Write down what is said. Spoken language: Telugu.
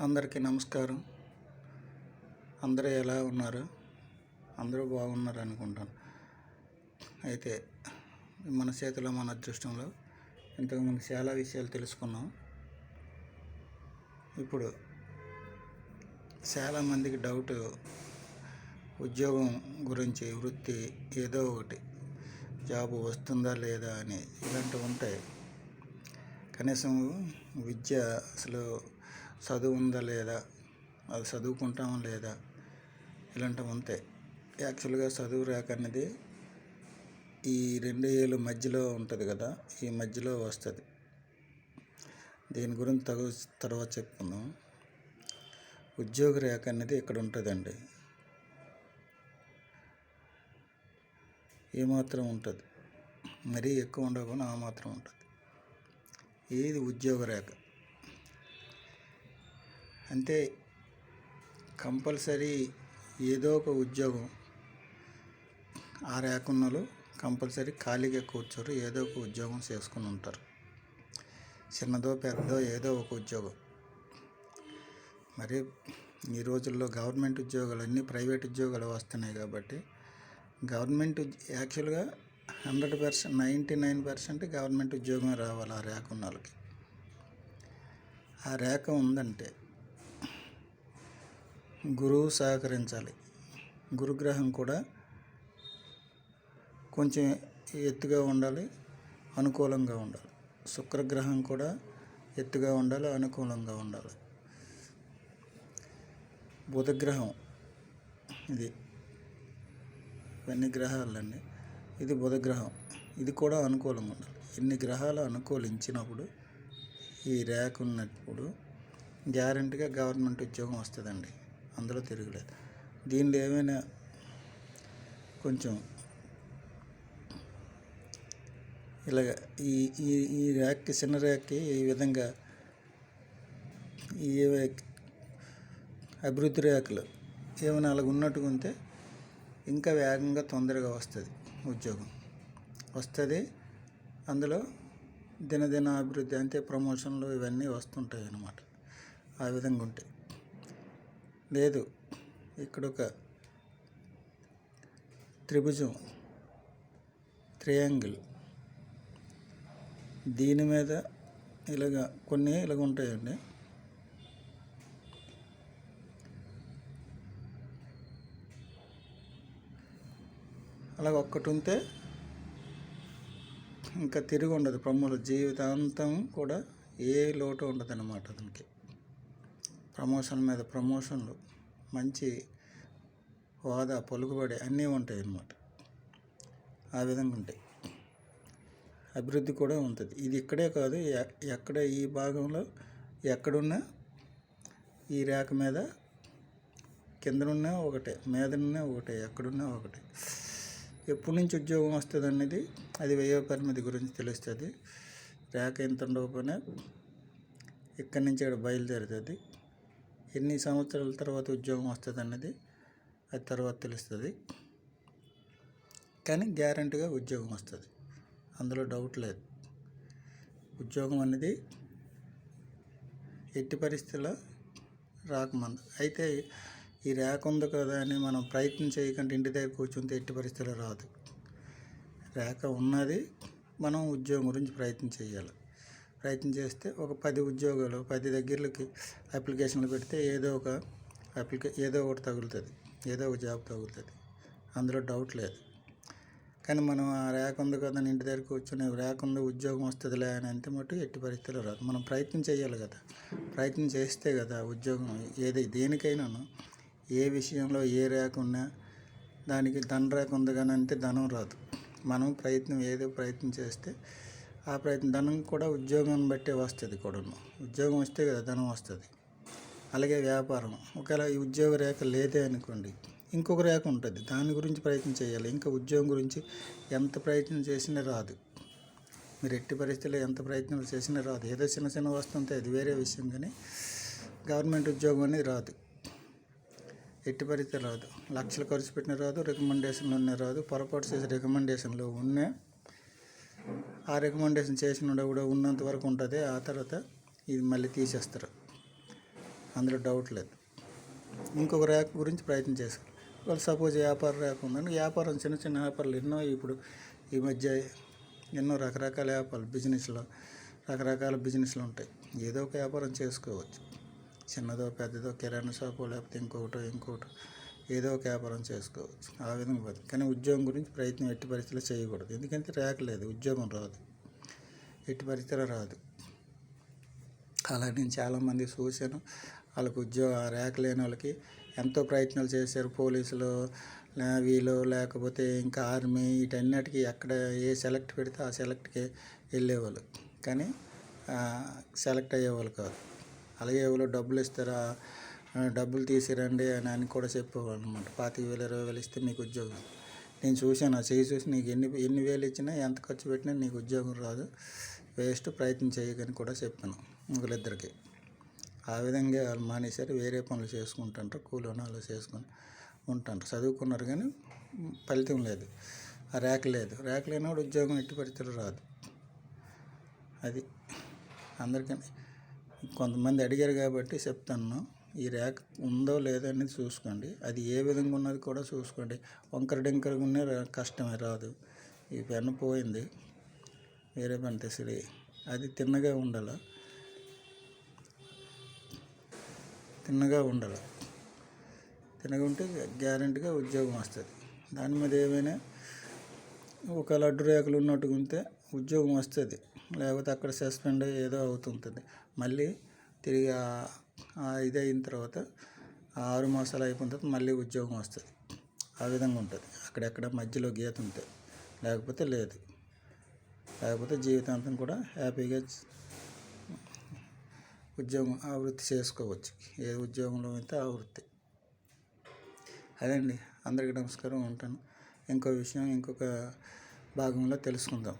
అందరికీ నమస్కారం. అందరూ ఎలా ఉన్నారు? అందరూ బాగున్నారు అనుకుంటాను. అయితే మన చేతిలో మన అదృష్టంలో ఇంతకుముందు చాలా విషయాలు తెలుసుకున్నాం. ఇప్పుడు చాలామందికి డౌట్ ఉద్యోగం గురించి వృత్తి ఏదో ఒకటి జాబ్ వస్తుందా లేదా అని ఇలాంటివి ఉంటాయి. కనీసం విద్య అసలు చదువు ఉందా లేదా? అది చదువుకుంటామా లేదా? ఇలాంటివి ఉంటాయి యాక్చువల్గా చదువు రాక అనేది ఈ రెండు ఏళ్ళ మధ్యలో ఉంటుంది కదా ఈ మధ్యలో వస్తుంది. దీని గురించి తగు తర్వాత చెప్పుకుందాం. ఉద్యోగ రేఖ అనేది ఇక్కడ ఉంటుందండి. ఏమాత్రం ఉంటుంది. మరీ ఎక్కువ ఉండకుండా ఆ మాత్రం ఉంటుంది. ఏది ఉద్యోగ రేఖ? అంటే కంపల్సరీ ఏదో ఒక ఉద్యోగం. ఆ రేఖ కంపల్సరీ ఖాళీగా కూర్చోరు ఏదో ఒక ఉద్యోగం చేసుకుని ఉంటారు. చిన్నదో పెద్దదో ఏదో ఒక ఉద్యోగం. మరి ఈ రోజుల్లో గవర్నమెంట్ ఉద్యోగాలు అన్నీ ప్రైవేట్ ఉద్యోగాలు వస్తున్నాయి కాబట్టి గవర్నమెంట్ యాక్చువల్గా hundred percent ninety nine percent government ఉద్యోగం రావాలి ఆ రేఖ ఉన్న వాళ్ళకి ఆ రేఖ ఉందంటే గురువు సహకరించాలి. గురుగ్రహం కూడా కొంచెం ఎత్తుగా ఉండాలి అనుకూలంగా ఉండాలి. శుక్రగ్రహం కూడా ఎత్తుగా ఉండాలి అనుకూలంగా ఉండాలి. బుధగ్రహం ఇది. ఇవన్నీ గ్రహాలండి ఇది బుధగ్రహం. ఇది కూడా అనుకూలంగా ఉండాలి. ఇన్ని గ్రహాలు అనుకూలించినప్పుడు ఈ రేఖ ఉన్నప్పుడు గ్యారంటీగా గవర్నమెంట్ ఉద్యోగం వస్తుందండి. అందులో తిరగలేదు. దీనిలో ఏమైనా కొంచెం ఇలాగ ఈ ఈ ఈ ర్యాక్కి చిన్న ర్యాక్కి ఈ విధంగా ఈ అభివృద్ధి రేఖలు ఏమైనా అలాగ ఉన్నట్టుగా ఉంటే ఇంకా వేగంగా తొందరగా వస్తుంది ఉద్యోగం. వస్తుంది అందులో దినదిన అభివృద్ధి అంటే ప్రమోషన్లు ఇవన్నీ వస్తుంటాయి అన్నమాట ఆ విధంగా ఉంటాయి లేదు. ఇక్కడ ఒక త్రిభుజం త్రియాంగిల్ దీని మీద ఇలాగ కొన్ని ఇలాగ ఉంటాయండి. అలాగ ఒక్కటి ఉంటే ఇంకా తిరిగి ఉండదు. ప్రమోల జీవితాంతం కూడా ఏ లోటు ఉండదు అన్నమాట దానికి ప్రమోషన్ మీద ప్రమోషన్లు మంచి హోదా పలుకుబడి అన్నీ ఉంటాయి అన్నమాట. ఆ విధంగా ఉంటాయి. అభివృద్ధి కూడా ఉంటుంది. ఇది ఇక్కడే కాదు ఎ- ఎక్కడ ఈ భాగంలో ఎక్కడున్నా ఈ రేఖ మీద కిందనున్నా ఒకటే మీదనున్నా ఒకటే ఎక్కడున్నా ఒకటే. ఎప్పటి నుంచి ఉద్యోగం వస్తుంది అనేది అది వ్యయ పరిమితి గురించి తెలుస్తుంది. రేఖ ఎంత ఉండకపోయినా ఇక్కడి నుంచి ఇక్కడ బయలుదేరుతుంది. ఎన్ని సంవత్సరాల తర్వాత ఉద్యోగం వస్తుంది అన్నది అది తర్వాత తెలుస్తుంది. కానీ గ్యారంటీగా ఉద్యోగం వస్తుంది. అందులో డౌట్ లేదు. ఉద్యోగం అనేది ఎట్టి పరిస్థితుల్లో రాకముందు. అయితే ఈ ర్యాక్ ఉంది కదా అని మనం ప్రయత్నం చేయకుండా ఇంటి దగ్గర కూర్చుంటే ఎట్టి పరిస్థితుల్లో రాదు. రేఖ ఉన్నది మనం ఉద్యోగం గురించి ప్రయత్నం చేయాలి. ప్రయత్నం చేస్తే ఒక పది ఉద్యోగాలు పది దగ్గరలకి అప్లికేషన్లు పెడితే ఏదో ఒక అప్లికే ఏదో ఒకటి తగులుతుంది ఏదో ఒక జాబ్ తగులుతుంది. అందులో డౌట్ లేదు. కానీ మనం ఆ ర్యాక్ ఉంది కదా ఇంటి దగ్గర కూర్చొని ర్యాక్ ఉంది ఉద్యోగం వస్తుందిలే అని అంటే మటు ఎట్టి పరిస్థితులు రాదు. మనం ప్రయత్నం చేయాలి కదా. ప్రయత్నం చేస్తే కదా ఉద్యోగం ఏది దేనికైనాను ఏ విషయంలో ఏ ర్యాక్ ఉన్నా దానికి ధన ర్యాక్ ఉంది కానీ అంటే ధనం రాదు. మనం ప్రయత్నం ఏదో ప్రయత్నం చేస్తే ఆ ప్రయత్నం ధనం కూడా ఉద్యోగం బట్టే వస్తుంది కూడాను. ఉద్యోగం వస్తే కదా ధనం వస్తుంది. అలాగే వ్యాపారం. ఒకవేళ ఈ ఉద్యోగ రేఖ లేదే అనుకోండి ఇంకొక రేఖ ఉంటుంది. దాని గురించి ప్రయత్నం చేయాలి. ఇంకా ఉద్యోగం గురించి ఎంత ప్రయత్నం చేసినా రాదు. మీరు ఎట్టి పరిస్థితుల్లో ఎంత ప్రయత్నం చేసినా రాదు. ఏదో చిన్న చిన్న వస్తుంటే అది వేరే విషయం కానీ గవర్నమెంట్ ఉద్యోగం అనేది రాదు. ఎట్టి పరిస్థితి రాదు. లక్షలు ఖర్చు పెట్టిన రాదు రికమెండేషన్లు ఉన్న రాదు పొరపాటు చేసే రికమెండేషన్లు ఉన్న ఆ రికమెండేషన్ చేసిన కూడా ఉన్నంత వరకు ఉంటుంది. ఆ తర్వాత ఇది మళ్ళీ తీసేస్తారు. అందులో డౌట్ లేదు. ఇంకొక ర్యాక్ గురించి ప్రయత్నం చేస్తారు వాళ్ళు సపోజ్ వ్యాపార ర్యాక్ ఉందని వ్యాపారం చిన్న చిన్న వ్యాపారాలు ఎన్నో ఇప్పుడు ఈ మధ్య ఎన్నో రకరకాల వ్యాపారాలు బిజినెస్లో రకరకాల బిజినెస్లు ఉంటాయి. ఏదో ఒక వ్యాపారం చేసుకోవచ్చు. చిన్నదో పెద్దదో కిరాణా షాపు లేకపోతే ఇంకొకటో ఇంకొకటి. ఏదో ఒక వ్యాపారం చేసుకోవచ్చు. ఆ విధంగా పోతుంది. కానీ ఉద్యోగం గురించి ప్రయత్నం ఎట్టి పరిస్థితుల్లో చేయకూడదు. ఎందుకంటే ర్యాక్ లేదు. ఉద్యోగం రాదు. ఎట్టి పరిస్థితుల్లో రాదు. అలా నేను చాలామంది చూశాను. వాళ్ళకి ఉద్యోగ ర్యాక్ లేని వాళ్ళకి ఎంతో ప్రయత్నాలు చేశారు. పోలీసులు నేవీలో లేకపోతే ఇంకా ఆర్మీ వీటన్నిటికీ ఎక్కడ ఏ సెలెక్ట్ పెడితే ఆ సెలెక్ట్కి వెళ్ళేవాళ్ళు. కానీ సెలెక్ట్ అయ్యేవాళ్ళు కాదు. అలాగే ఎవరో డబ్బులు ఇస్తారా? డబ్బులు తీసిరండి అని అని కూడా చెప్పేవాళ్ళు అనమాట పాతిక వేలు ఇరవై వేలు ఇస్తే మీకు ఉద్యోగం. నేను చూశాను ఆ చేయి చూసి నీకు ఎన్ని ఎన్ని వేలు ఇచ్చినా ఎంత ఖర్చు పెట్టినా నీకు ఉద్యోగం రాదు. వేస్ట్ ప్రయత్నం చేయకని కూడా చెప్పాను ఒకరిద్దరికి ఆ విధంగా వాళ్ళు మానేశారు వేరే పనులు చేసుకుంటుంటారు కూలి అలా చేసుకొని ఉంటారు చదువుకున్నారు కానీ ఫలితం లేదు. ఆ ర్యాక్ లేదు. ర్యాక్ లేనివాడు ఉద్యోగం ఎట్టి పరిస్థితులు రాదు. అది అందరికీ కొంతమంది అడిగారు కాబట్టి చెప్తాను. ఈ ర్యాక్ ఉందో లేదో అనేది చూసుకోండి. అది ఏ విధంగా ఉన్నది కూడా చూసుకోండి. వంకర డింకరగా కష్టమే రాదు. ఈ పెన్ను పోయింది. వేరే పెన్ తెసిడి అది తిన్నగా ఉండాలి. తిన్నగా ఉండాలి. తిన్నగా ఉంటే గ్యారెంటీగా ఉద్యోగం వస్తుంది. దాని మీద ఏమైనా ఒక లడ్డు రేఖలు ఉన్నట్టుగా ఉంటే ఉద్యోగం వస్తుంది. లేకపోతే అక్కడ సస్పెండ్ ఏదో అవుతుంటుంది. మళ్ళీ తిరిగి ఇది అయిన తర్వాత ఆరు మాసాలు అయిపోయిన తర్వాత మళ్ళీ ఉద్యోగం వస్తుంది. ఆ విధంగా ఉంటుంది. అక్కడెక్కడ మధ్యలో గీత ఉంటుంది లేకపోతే లేదు. లేకపోతే జీవితాంతం కూడా హ్యాపీగా ఉద్యోగం ఆ వృత్తి చేసుకోవచ్చు. ఏ ఉద్యోగంలో అయితే ఆ వృత్తి. అదండి. అందరికీ నమస్కారం. ఉంటాను. ఇంకో విషయం ఇంకొక భాగంలో తెలుసుకుందాం.